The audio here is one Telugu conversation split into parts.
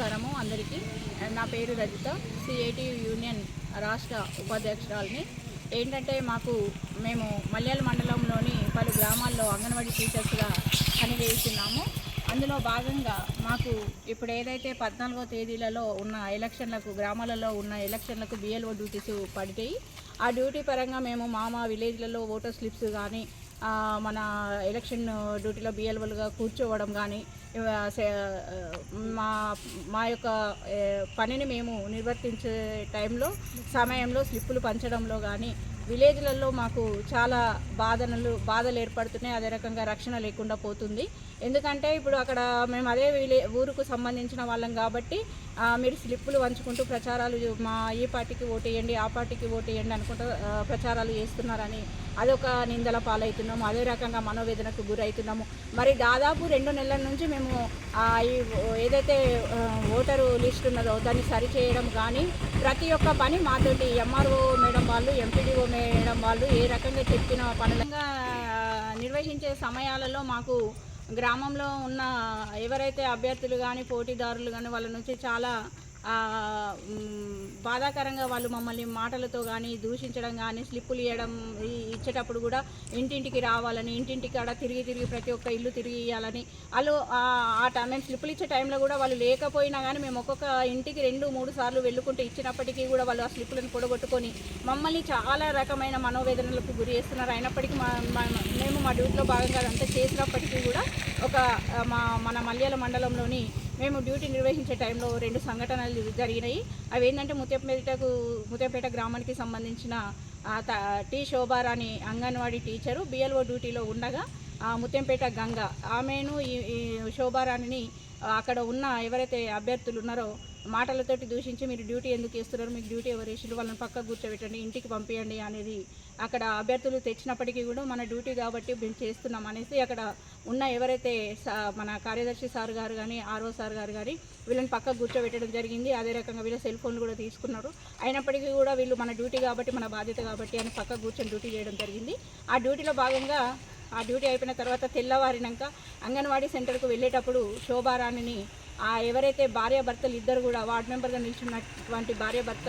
నమస్కారము అందరికీ. నా పేరు రజిత. సిఐటి యూనియన్ రాష్ట్ర ఉపాధ్యక్షురాలని. ఏంటంటే మాకు మేము మల్యాల మండలంలోని పలు గ్రామాల్లో అంగన్వాడీ టీచర్స్గా పనిచేస్తున్నాము. అందులో భాగంగా మాకు ఇప్పుడు ఏదైతే పద్నాలుగో తేదీలలో ఉన్న ఎలక్షన్లకు గ్రామాలలో ఉన్న ఎలక్షన్లకు బిఎల్ఓ డ్యూటీస్ పడితాయి ఆ డ్యూటీ పరంగా మేము మా మా విలేజ్లలో ఓటర్ స్లిప్స్ కానీ మన ఎలక్షన్ డ్యూటీలో బిఎల్ఓలుగా కూర్చోవడం కానీ సే- మా మా యొక్క పనిని మేము నిర్వర్తించే టైంలో సమయంలో స్లిప్పులు పంచడంలో కానీ విలేజ్లలో మాకు చాలా బాధనలు బాధలు ఏర్పడుతున్నాయి. అదే రకంగా రక్షణ లేకుండా పోతుంది. ఎందుకంటే ఇప్పుడు అక్కడ మేము అదే విలే ఊరుకు సంబంధించిన వాళ్ళం కాబట్టి మీరు స్లిప్పులు పంచుకుంటూ ప్రచారాలు మా ఈ పార్టీకి ఓటేయండి ఆ పార్టీకి ఓటేయండి అనుకుంటూ ప్రచారాలు చేస్తున్నారని అదొక నిందల పాలవుతున్నాము అదే రకంగా మనోవేదనకు గురవుతున్నాము. మరి దాదాపు రెండు నెలల నుంచి మేము ఈ ఏదైతే ఓటరు లిస్ట్ ఉన్నదో దాన్ని సరిచేయడం కానీ ప్రతి ఒక్క పని మాతోటి ఎంఆర్ఓ మేడం వాళ్ళు ఎంపీడీఓ మేడం వాళ్ళు ఏ రకంగా చెప్పిన పనులంగా నిర్వహించే సమయాలలో మాకు గ్రామంలో ఉన్న ఎవరైతే అభ్యర్థులు కానీ పోటీదారులు కానీ వాళ్ళ నుంచి చాలా బాధాకరంగా వాళ్ళు మమ్మల్ని మాటలతో కానీ దూషించడం కానీ స్లిప్పులు ఇవ్వడం ఇచ్చేటప్పుడు కూడా ఇంటింటికి రావాలని ఇంటింటికి ఆడ తిరిగి తిరిగి ప్రతి ఒక్క ఇల్లు తిరిగి ఇవ్వాలని వాళ్ళు ఆ- మేము స్లిప్పులు ఇచ్చే టైంలో కూడా వాళ్ళు లేకపోయినా కానీ మేము ఒక్కొక్క ఇంటికి రెండు మూడు సార్లు వెళ్ళుకుంటూ ఇచ్చినప్పటికీ కూడా వాళ్ళు ఆ స్లిప్పులను పొడగొట్టుకొని మమ్మల్ని చాలా రకమైన మనోవేదనలకు గురి చేస్తున్నారు. అయినప్పటికీ మేము మా డ్యూటీలో భాగంగా అదంతా చేసినప్పటికీ కూడా ఒక మా మన మల్యాల మండలంలోని మేము డ్యూటీ నిర్వహించే టైంలో రెండు సంఘటనలు జరిగినాయి. అవి ఏంటంటే ముత్యంపేటకు ముత్యంపేట గ్రామానికి సంబంధించిన ఆ, త- T Shobharani anganwadi teacher BLO డ్యూటీలో ఉండగా ఆ, ముత్యంపేట గంగ ఆమెను ఈ శోభారాణిని అక్కడ ఉన్న ఎవరైతే అభ్యర్థులు ఉన్నారో మాటలతోటి దూషించి మీరు డ్యూటీ ఎందుకు చేస్తున్నారు? మీకు డ్యూటీ ఎవరు వేసిండ్రు వాళ్ళని పక్కకు కూర్చోబెట్టండి ఇంటికి పంపించండి అనేది అక్కడ అభ్యర్థులు తెచ్చినప్పటికీ కూడా మన డ్యూటీ కాబట్టి మేము చేస్తున్నాం అనేసి అక్కడ ఉన్న ఎవరైతే మన కార్యదర్శి సార్ గారు కానీ ఆర్ఓ సార్ గారు కానీ వీళ్ళని పక్కకు కూర్చోబెట్టడం జరిగింది. అదే రకంగా వీళ్ళ సెల్ ఫోన్లు కూడా తీసుకున్నారు. అయినప్పటికీ కూడా వీళ్ళు మన డ్యూటీ కాబట్టి మన బాధ్యత కాబట్టి అని పక్కకు కూర్చొని డ్యూటీ చేయడం జరిగింది. ఆ డ్యూటీలో భాగంగా ఆ డ్యూటీ అయిపోయిన తర్వాత తెల్లవారినాక అంగన్వాడీ సెంటర్కు వెళ్ళేటప్పుడు శోభారాణిని ఆ ఎవరైతే భార్యాభర్తలు ఇద్దరు కూడా వార్డ్ మెంబర్గా నిల్చున్నటువంటి భార్యాభర్త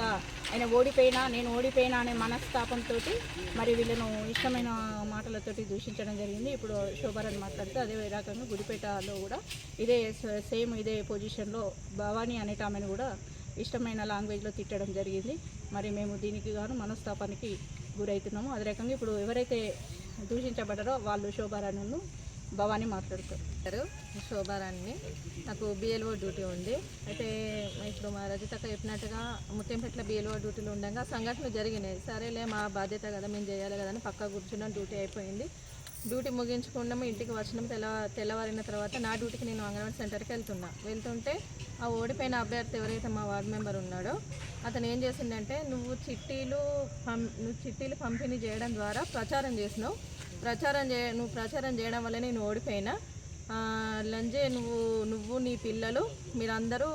ఆయన ఓడిపోయినా నేను ఓడిపోయినా అనే మనస్తాపంతో మరి వీళ్ళను ఇష్టమైన మాటలతోటి దూషించడం జరిగింది. ఇప్పుడు శోభారాన్ని మాట్లాడితే అదే రకంగా గుడిపేటలో కూడా ఇదే సేమ్ ఇదే పొజిషన్లో భవానీ అనేట ఆమెను కూడా ఇష్టమైన లాంగ్వేజ్లో తిట్టడం జరిగింది. మరి మేము దీనికి గాను మనస్తాపానికి గురవుతున్నాము అదే రకంగా ఇప్పుడు ఎవరైతే దూషించబడ్డారో వాళ్ళు శోభారాణిను భవానీ మాట్లాడుతారు. గారు శోభారాణిని. నాకు బిఎల్ఓ డ్యూటీ ఉంది. అయితే ఇప్పుడు మా రజితక్క చెప్పినట్టుగా ముత్యంపేటలో బిఎల్ఓ డ్యూటీలో ఉండగా సంఘటన జరిగినాయి. సరేలే మా బాధ్యత కదా మేము చేయాలి కదా అని పక్క కూర్చున్నాం. డ్యూటీ అయిపోయింది. డ్యూటీ ముగించుకున్నాము ఇంటికి వచ్చినాము తెల్ల తెల్లవారిన తర్వాత నా డ్యూటీకి నేను అంగన్వాడీ సెంటర్కి వెళ్తున్నా. వెళ్తుంటే ఆ ఓడిపోయిన అభ్యర్థి ఎవరైతే మా వార్డు మెంబర్ ఉన్నాడో అతను ఏం చేసిందంటే నువ్వు చిట్టీలు పం నువ్వు చిట్టీలు పంపిణీ చేయడం ద్వారా ప్రచారం చేసినావు. ప్రచారం చే నువ్వు ప్రచారం చేయడం వల్ల నేను ఓడిపోయినా. లంజే నువ్వు నువ్వు నీ పిల్లలు మీరందరూ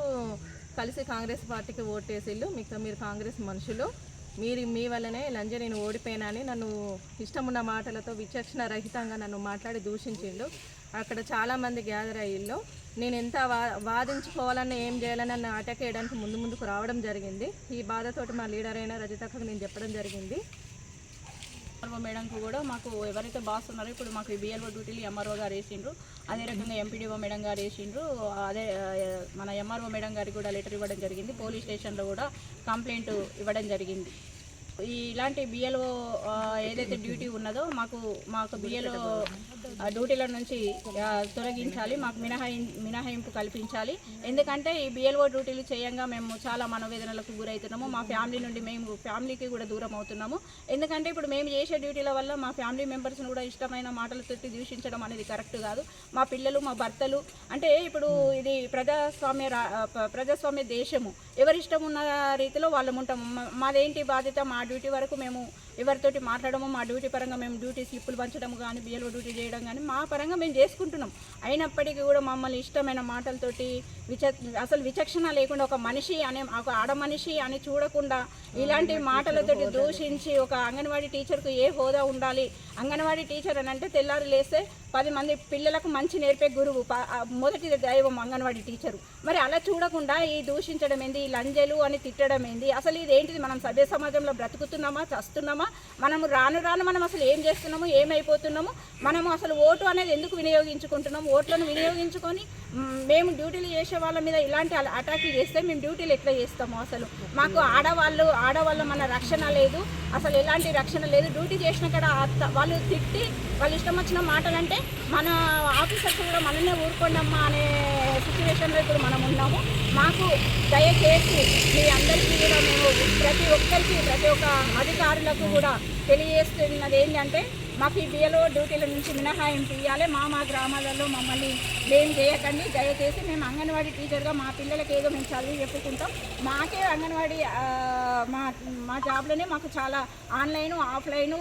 కలిసి కాంగ్రెస్ పార్టీకి ఓటేసిళ్ళు. మీకు మీరు కాంగ్రెస్ మనుషులు. మీరు మీ వల్లనే లంజే నేను ఓడిపోయినా అని నన్ను ఇష్టమున్న మాటలతో విచక్షణ రహితంగా నన్ను మాట్లాడి దూషించిండు. అక్కడ చాలామంది గ్యాదర్ అయ్యిళ్ళు. నేను ఎంత వా వాదించుకోవాలన్నా ఏం చేయాలని నన్ను అటాక్ చేయడానికి ముందు ముందుకు రావడం జరిగింది. ఈ బాధతోటి మా లీడర్ అయిన రజితకు నేను చెప్పడం జరిగింది. ఎంఆర్ఓ మేడంకు కూడా మాకు ఎవరైతే బాస్ ఉన్నారో ఇప్పుడు మాకు బిఎల్ఓ డ్యూటీలు ఎంఆర్ఓ గారు వేసిండ్రు. అదే రకంగా ఎంపీడీఓ మేడం గారు వేసిండ్రు. అదే మన ఎంఆర్ఓ మేడం గారికి కూడా లెటర్ ఇవ్వడం జరిగింది. పోలీస్ స్టేషన్లో కూడా కంప్లైంట్ ఇవ్వడం జరిగింది. ఇలాంటి బిఎల్ఓ ఏదైతే డ్యూటీ ఉన్నదో మాకు మాకు బిఎల్ఓ డ్యూటీల నుంచి తొలగించాలి మాకు మినహాయి మినహాయింపు కల్పించాలి. ఎందుకంటే ఈ బిఎల్ఓ డ్యూటీలు చేయంగా మేము చాలా మనోవేదనలకు గురవుతున్నాము మా ఫ్యామిలీ నుండి మేము ఫ్యామిలీకి కూడా దూరం అవుతున్నాము. ఎందుకంటే ఇప్పుడు మేము చేసే డ్యూటీల వల్ల మా ఫ్యామిలీ మెంబర్స్ని కూడా ఇష్టమైన మాటలతో దూషించడం అనేది కరెక్ట్ కాదు. మా పిల్లలు మా భర్తలు అంటే ఇప్పుడు ఇది ప్రజాస్వామ్య ప్రజాస్వామ్య దేశము. ఎవరిష్టం ఉన్న రీతిలో వాళ్ళం ఉంటాము మాదేంటి బాధ్యత? మా డ్యూటీ వరకు మేము ఎవరితోటి మాట్లాడము మా డ్యూటీ పరంగా మేము డ్యూటీ స్లిప్పులు పంచడం కానీ బిఎల్ఓ డ్యూటీ చేయడం కానీ మా పరంగా మేము చేసుకుంటున్నాం. అయినప్పటికీ కూడా మమ్మల్ని ఇష్టమైన మాటలతోటి విచ అసలు విచక్షణ లేకుండా ఒక మనిషి అనే ఒక ఆడ మనిషి అని చూడకుండా ఇలాంటి మాటలతోటి దూషించి ఒక అంగన్వాడీ టీచర్కు ఏ హోదా ఉండాలి? అంగన్వాడీ టీచర్ అని అంటే తెల్లారి లేస్తే పది మంది పిల్లలకు మంచి నేర్పే గురువు మొదటి దైవం అంగన్వాడీ టీచరు. మరి అలా చూడకుండా ఈ దూషించడం ఏంది? ఈ లంజలు అని తిట్టడం ఏంది? అసలు ఇది ఏంటిది? మనం సభ్య సమాజంలో బ్రతుకుతున్నామా? చస్తున్నామా? మనము రాను రాను మనం అసలు ఏం చేస్తున్నాము ఏమైపోతున్నాము మనము అసలు ఓటు అనేది ఎందుకు వినియోగించుకుంటున్నాము? ఓట్లను వినియోగించుకొని మేము డ్యూటీలు చేసే వాళ్ళ మీద ఇలాంటి అల- అటాకులు చేస్తే మేము డ్యూటీలు ఎట్లా చేస్తాము అసలు? మాకు ఆడవాళ్ళు ఆడవాళ్ళ మన రక్షణ లేదు. అసలు ఎలాంటి రక్షణ లేదు. డ్యూటీ చేసిన కాడ వాళ్ళు తిట్టి వాళ్ళు ఇష్టం వచ్చిన మాటలు అంటే మన ఆఫీసర్స్ కూడా మననే ఊరుకోండమ్మా అనే సిచ్యువేషన్లో ఇప్పుడు మనం ఉన్నాము. మాకు దయచేసి మీ అందరికీ కూడా మేము ప్రతి ఒక్కరికి ప్రతి ఒక్క అధికారులకు కూడా తెలియజేస్తున్నది ఏంటంటే మాకు ఈ బిఎల్ఓ డ్యూటీల నుంచి మినహాయింపు ఇవ్వాలి మా మా గ్రామాలలో మమ్మల్ని ఏం చేయకండి. దయచేసి మేము అంగన్వాడీ టీచర్గా మా పిల్లలకి ఏదో మేము చదివి చెప్పుకుంటాం. మాకే అంగన్వాడీ మా మా జాబ్లోనే మాకు చాలా ఆన్లైన్ ఆఫ్లైన్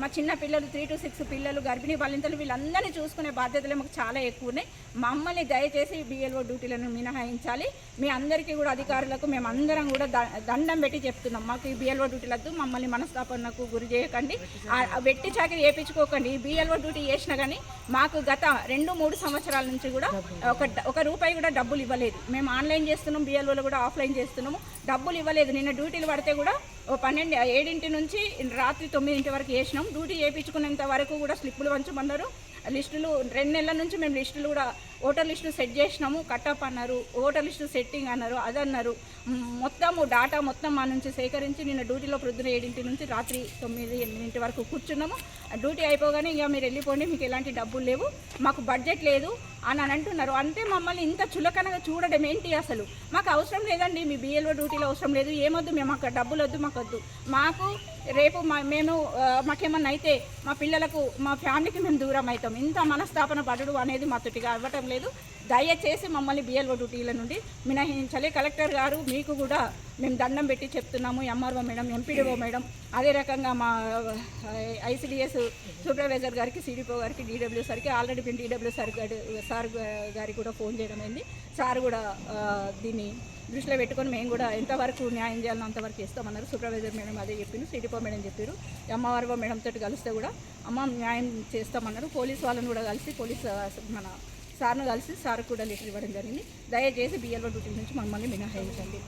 మా చిన్న పిల్లలు త్రీ టు సిక్స్ పిల్లలు గర్భిణీ బాలింతలు వీళ్ళందరినీ చూసుకునే బాధ్యతలు మాకు చాలా ఎక్కువ ఉన్నాయి. మమ్మల్ని దయచేసి బిఎల్ఓ డ్యూటీలను మినహాయించాలి. మీ అందరికీ కూడా అధికారులకు మేము అందరం కూడా దండం పెట్టి చెప్తున్నాం. మాకు ఈ బిఎల్ఓ డ్యూటీలద్దు. మమ్మల్ని మనస్తాపనకు గురి చేయకండి. ఆ ఆ వెట్టి చేయించుకోకండి ఈ బిఎల్ఓ డ్యూటీ చేసినా కానీ మాకు గత రెండు మూడు సంవత్సరాల నుంచి కూడా ఒక ఒక రూపాయి కూడా డబ్బులు ఇవ్వలేదు. మేము ఆన్లైన్ చేస్తున్నాం బిఎల్ఓలో కూడా ఆఫ్లైన్ చేస్తున్నాము. డబ్బులు ఇవ్వలేదు. నిన్న డ్యూటీలు పడితే కూడా ఓ పన్నెండు ఏడింటి నుంచి రాత్రి తొమ్మిదింటి వరకు చేసినాం. డ్యూటీ చేయించుకునేంత వరకు కూడా స్లిప్పులు పంచమన్నారు లిస్టులు రెండు నెలల నుంచి మేము లిస్టులు కూడా ఓటర్ లిస్టు సెట్ చేసినాము కట్టప్ అన్నారు ఓటర్ లిస్టు సెట్టింగ్ అన్నారు అదన్నారు మొత్తము డాటా మొత్తం మా నుంచి సేకరించి నిన్న డ్యూటీలో ప్రొద్దున ఏడింటి నుంచి రాత్రి తొమ్మిది ఎనిమిదింటి వరకు కూర్చున్నాము. డ్యూటీ అయిపోగానే ఇక మీరు వెళ్ళిపోండి మీకు ఎలాంటి డబ్బులు లేవు మాకు బడ్జెట్ లేదు అని అని అంటున్నారు. అంటే మమ్మల్ని ఇంత చులకనగా చూడడం ఏంటి అసలు? మాకు అవసరం లేదండి మీ బిఎల్ఓ డ్యూటీలో అవసరం లేదు ఏమొద్దు మేము అక్కడ డబ్బులు వద్దు మాకు వద్దు మాకు రేపు మా మేము మాకేమన్నా అయితే మా పిల్లలకు మా ఫ్యామిలీకి మేము దూరం అవుతాం ఇంత మనస్తాపన పడడు అనేది మా తోటిగా అవ్వటం లేదు. దయచేసి మమ్మల్ని బిఎల్ఓ డ్యూటీల నుండి మినహాయించాలి. కలెక్టర్ గారు మీకు కూడా మేము దండం పెట్టి చెప్తున్నాము. ఎంఆర్ఓ మేడం ఎంపీడీఓ మేడం అదే రకంగా మా ఐసిడిఎస్ సూపర్వైజర్ గారికి సిడిపో గారికి డీడబ్ల్యూ సార్కి ఆల్రెడీ మేము డీడబ్ల్యూ సార్ గారి సార్ గారికి కూడా ఫోన్ చేయడం అయింది. సార్ కూడా దీన్ని దృష్టిలో పెట్టుకొని మేము కూడా ఎంతవరకు న్యాయం చేయాలో అంతవరకు ఇస్తామన్నారు సూపర్వైజర్ మేడం అదే చెప్పింది సిడిపో మేడం చెప్పారు ఎంఆర్ఓ మేడం తోటి కలిస్తే కూడా అమ్మ న్యాయం చేస్తామన్నారు. పోలీస్ వాళ్ళని కూడా కలిసి పోలీస్ మన సార్ను కలిసి సార్ కూడా లెటర్ ఇవ్వడం జరిగింది. దయచేసి బిఎల్ఓ డ్యూటీ నుంచి మమ్మల్ని మినహాయించండి.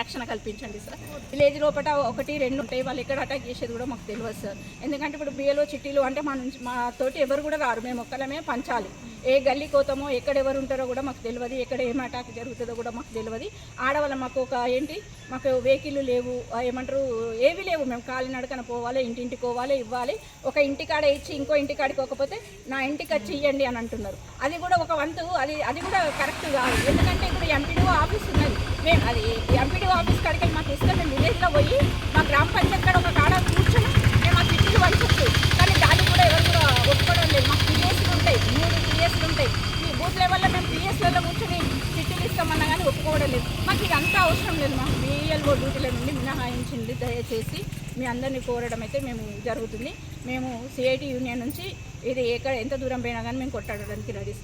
రక్షణ కల్పించండి సార్. విలేజ్ లోపల ఒకటి రెండు ఉంటాయి. వాళ్ళు ఎక్కడ అటాక్ చేసేది కూడా మాకు తెలియదు సార్. ఎందుకంటే ఇప్పుడు బిఏలో చిట్టీలు అంటే మా నుంచి మా తోటి ఎవరు కూడా రారు. మేము ఒక్కలమే పంచాలి. ఏ గల్లీ కోతమో ఎక్కడ ఎవరు ఉంటారో కూడా మాకు తెలియదు. ఎక్కడ ఏం అటాక్ జరుగుతుందో కూడా మాకు తెలియదు. ఆడవాళ్ళ మాకు ఒక ఏంటి? మాకు వెహికల్ లేవు. ఏమంటారు? ఏవి లేవు. మేము కాలినడకన పోవాలి ఇంటింటికి పోవాలి ఇవ్వాలి. ఒక ఇంటికాడ ఇచ్చి ఇంకో ఇంటికాడికి పోకపోతే నా ఇంటికి వచ్చి ఇవ్వండి అని అంటున్నారు. అది కూడా ఒక వంతు అది అది కూడా కరెక్ట్ కాదు. ఎందుకంటే ఇప్పుడు ఎంపీడీఓ ఆఫీస్ ఉన్నది. మేము అది ఎంపీడీఓ ఆఫీస్ కాడికి వెళ్ళి మాకు ఇస్తే మేము విలేజ్లో పోయి మా గ్రామ పంచాయతీ కాడ ఒక కాడ కూర్చొని మేము ఆ చిట్టులు పంచచ్చు కానీ దాన్ని కూడా ఎవరు కూడా ఒప్పుకోవడం లేదు. మాకు పిఎస్లు ఉంటాయి. మూడు పిఎస్లు ఉంటాయి. ఈ బూత్ లెవెల్లో మేము పిఎస్లలో కూర్చొని చిట్టులు ఇస్తామన్నా కానీ ఒప్పుకోవడం లేదు. మాకు ఇది అంతా అవసరం లేదు. మాకు బిఎల్ఓ డ్యూటీల నుండి మినహాయించింది దయచేసి మీ అందరినీ కోరడం అయితే మేము జరుగుతుంది. మేము సిఐటి యూనియన్ నుంచి ఇది ఎక్కడ ఎంత దూరం పోయినా కానీ మేము కొట్టాడడానికి రెడీ.